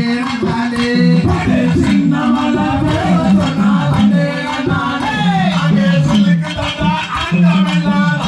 I'm gonna make it.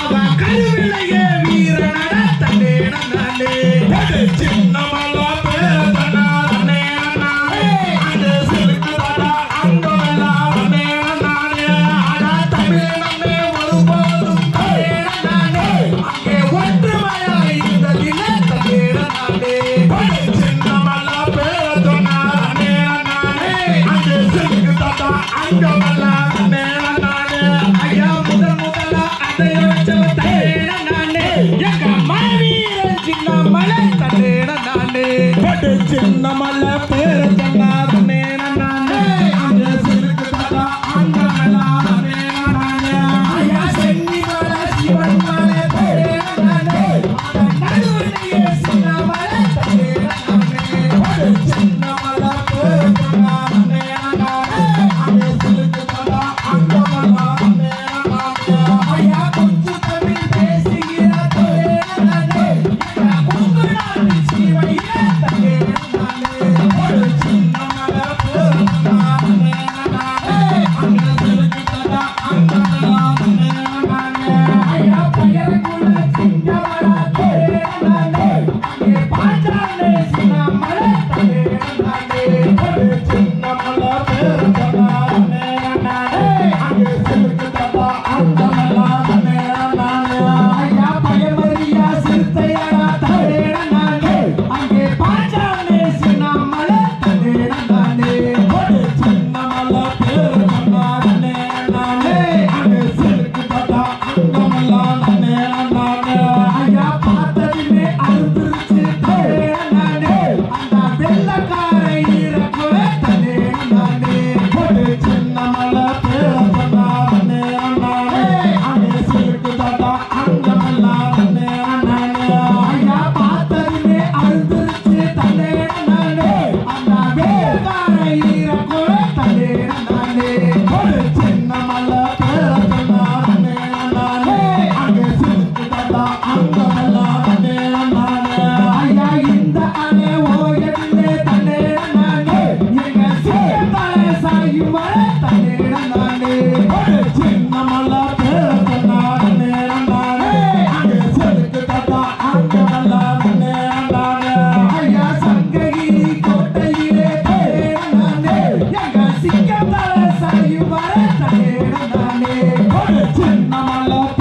அவ கருவிலையே மீற நடத்தே நடந்தே சின்ன பாட்டா Ten, ten,